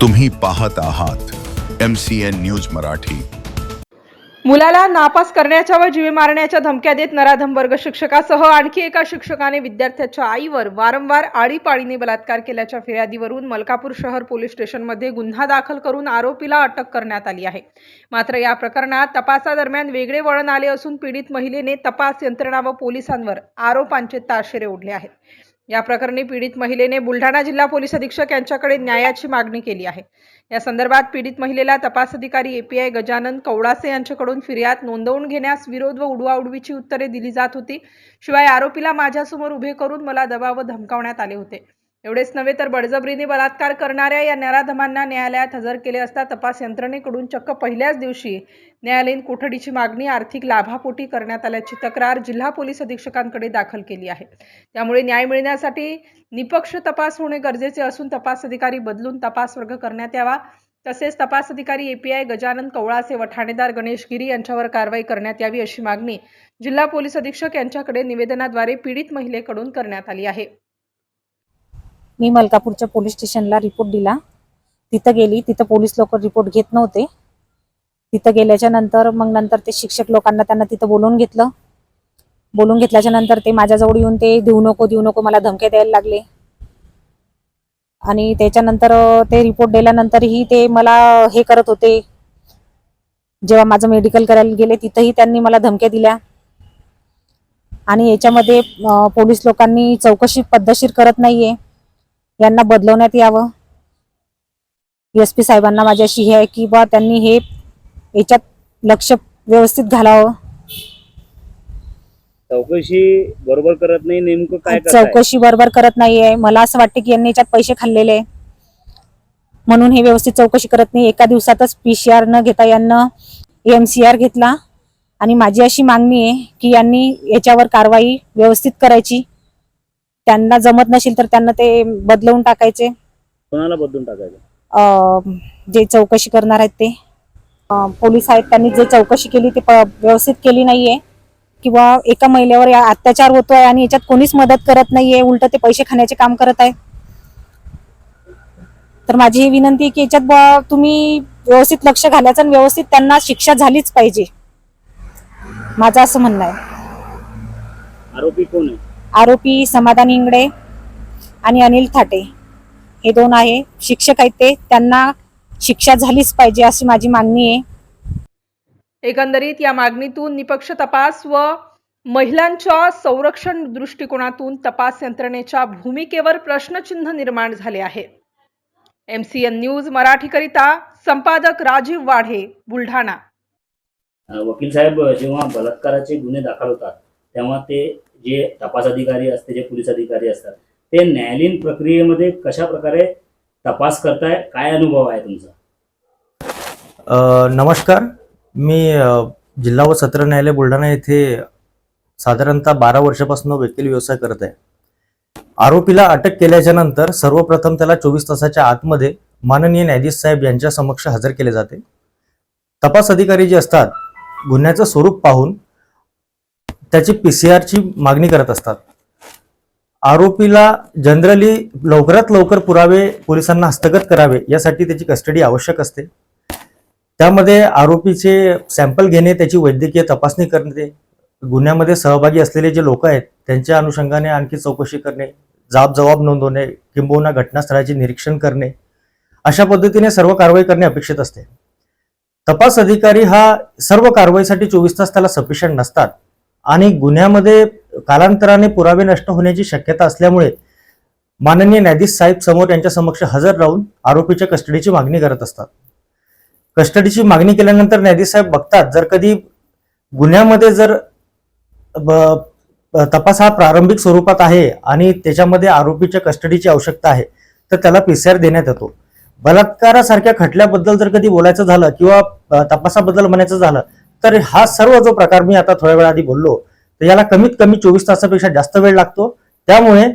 तुम्ही पाहत आहात M C N news Marathi. मुलाला नापास करण्याच्या व जीवे मारण्याच्या धमक्या देत नराधम वर्ग शिक्षकासह आणखी एका शिक्षकाने विद्यार्थ्याच्या आईवर वारंवार आळीपाळीने बलात्कार केल्याच्या फिर्यादीवरून मलकापूर शहर पोलीस स्टेशनमध्ये गुन्हा दाखल करून आरोपीला अटक करण्यात आली आहे. मात्र या प्रकरणात तपासादरम्यान वेगळे वळण आले असून पीडित महिलेने तपास यंत्रणा व पोलिसांवर आरोपांचे ताशेरे ओढले आहेत. या प्रकरणी पीडित महिलेने बुलढाणा जिल्हा पोलीस अधीक्षक यांच्याकडे न्यायाची मागणी केली आहे. या संदर्भात पीडित महिलेला तपास अधिकारी एपीआय गजानन कवडासे यांच्याकडून फिर्याद नोंदवून घेण्यास विरोध व उडवाउडवीची उत्तरे दिली जात होती. शिवाय आरोपीला माझ्यासमोर उभे करून मला दबाव व धमकावण्यात आले होते. एवढेच नव्हे तर बळजबरीने बलात्कार करणाऱ्या या नराधमांना न्यायालयात हजर केले असता तपास यंत्रणेकडून चक्क पहिल्याच दिवशी न्यायालयीन कोठडीची मागणी आर्थिक लाभापोटी करण्यात आल्याची तक्रार जिल्हा पोलीस अधीक्षकांकडे दाखल केली आहे. त्यामुळे न्याय मिळण्यासाठी निपक्ष तपास होणे गरजेचे असून तपास अधिकारी बदलून तपास वर्ग करण्यात यावा. तसेच तपास अधिकारी एपीआय गजानन कवळासे व ठाणेदार गणेश गिरी यांच्यावर कारवाई करण्यात यावी अशी मागणी जिल्हा पोलीस अधीक्षक यांच्याकडे निवेदनाद्वारे पीडित महिलेकडून करण्यात आली आहे. मी मलकापूरच्या पोलीस स्टेशनला रिपोर्ट दिला. तिथं गेली. तिथं पोलीस लोक रिपोर्ट घेत नव्हते. तिथं गेल्याच्यानंतर मग नंतर ते शिक्षक लोकांना त्यांना तिथं बोलवून घेतलं. बोलून घेतल्याच्या नंतर ते माझ्याजवळ येऊन ते देऊ नको देऊ नको मला धमके द्यायला लागले. आणि त्याच्यानंतर ते रिपोर्ट दिल्यानंतरही ते मला हे करत होते. जेव्हा माझं मेडिकल करायला गेले तिथंही त्यांनी मला धमक्या दिल्या. आणि याच्यामध्ये पोलीस लोकांनी चौकशी पद्धतशीर करत नाहीये. यांना बदलवण्यात यावं. एस पी साहेबांना माझी अशी हे आहे की बा त्यांनी हे याच्यात लक्ष व्यवस्थित घालावं. चौकशी बरोबर करत नाही नेमकं काय? चौकशी बरोबर करत नाहीये. मला असं वाटतं की यांनी याच्यात पैसे खाल्लेले. म्हणून हे व्यवस्थित चौकशी करत नाही. एका दिवसातच पीसीआर न घेता यांना एमसीआर घेतला. आणि माझी अशी मागणी आहे की यांनी याच्यावर कारवाई व्यवस्थित करायची. त्यांना जमत नसेल तर त्यांना ते बदलवून टाकायचे. कोणाला बदलून टाकायचं? अं, जे चौकशी करणार आहेत ते. अं, पोलीस आहेत त्यांनी जे चौकशी केली ते प- व्यवस्थित केली नाहीये. किंवा एका महिलेवर या- अत्याचार होतोय आणि याच्यात कोणीच मदत करत नाहीये उलट ते पैसे खाण्याचे काम करत आहे तर माझी ही विनंती आहे की याच्यात बुवा तुम्ही व्यवस्थित लक्ष घालायचं आणि व्यवस्थित त्यांना शिक्षा झालीच पाहिजे. माझं असं म्हणणं आहे. आरोपी कोण आहे आरोपी समाधान इंगडे आणि अनिल थाटे. हे दोन आहे. शिक्षक आहेत ते. त्यांना शिक्षा झालीच पाहिजे अशी माझी मागणी आहे. एकंदरीत या मागणीतून निपक्ष तपास व महिलांच्या संरक्षण दृष्टिकोनातून तपास यंत्रणेच्या भूमिकेवर प्रश्नचिन्ह निर्माण झाले आहे. एम सी एन न्यूज मराठीकरिता संपादक राजीव वाढे बुलढाणा. वकील साहेब जेव्हा बलात्काराचे गुन्हे दाखल होतात तेव्हा ते जे तपास अधिकारी असते जे पोलीस अधिकारी असतात ते न्यायालयीन प्रक्रियेमध्ये कशा प्रकारे तपास करताय काय अनुभव आहे तुमचा? नमस्कार. मी जिल्हा व सत्र न्यायालय बुलढाणा येथे साधारणतः बारा वर्षापासून वकील व्यवसाय करत आहे. आरोपीला अटक केल्याच्यानंतर सर्वप्रथम त्याला चोवीस तासाच्या आतमध्ये माननीय न्यायाधीश साहेब यांच्या समक्ष हजर केले जाते. तपास अधिकारी जे असतात गुन्ह्याचं स्वरूप पाहून त्याची पी सी आरची मागणी करत असतात. आरोपीला जनरली लवकरात लवकर पुरावे पोलिसांना हस्तगत करावे यासाठी त्याची कस्टडी आवश्यक असते. त्यामध्ये आरोपीचे सॅम्पल घेणे त्याची वैद्यकीय तपासणी करणे गुन्ह्यामध्ये सहभागी असलेले जे लोक आहेत त्यांच्या अनुषंगाने आणखी चौकशी करणे जाब जबाब नोंदवणे किंबहुना घटनास्थळाचे निरीक्षण करणे अशा पद्धतीने सर्व कारवाई करणे अपेक्षित असते. तपास अधिकारी हा सर्व कारवाईसाठी चोवीस तास त्याला सफिशियंट नसतात. आणि गुन्ह्यामध्ये कालांतराने पुरावे नष्ट होण्याची शक्यता असल्यामुळे माननीय न्यायाधीश साहेब समोर यांच्या समक्ष हजर राहून आरोपीच्या कस्टडीची मागणी करत असतात. कस्टडीची मागणी केल्यानंतर न्यायाधीश साहेब बघतात जर कधी गुन्ह्यामध्ये जर ब- तपास हा प्रारंभिक स्वरूपात आहे आणि त्याच्यामध्ये आरोपीच्या कस्टडीची आवश्यकता आहे तर त्याला पीसीआर देण्यात येतो. बलात्कारासारख्या खटल्याबद्दल जर कधी बोलायचं झालं किंवा तपासाबद्दल म्हणायचं झालं तर हा सर्व जो प्रकार मी आता थोड्या वेळा आधी बोललो तर याला कमीत कमी चोवीस तासापेक्षा जास्त वेळ लागतो. त्यामुळे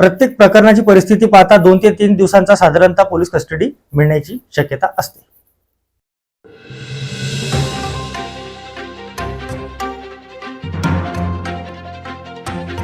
प्रत्येक प्रकरणाची परिस्थिती पाहता दोन ते तीन दिवसांचा साधारणतः पोलीस कस्टडी मिळण्याची शक्यता असते.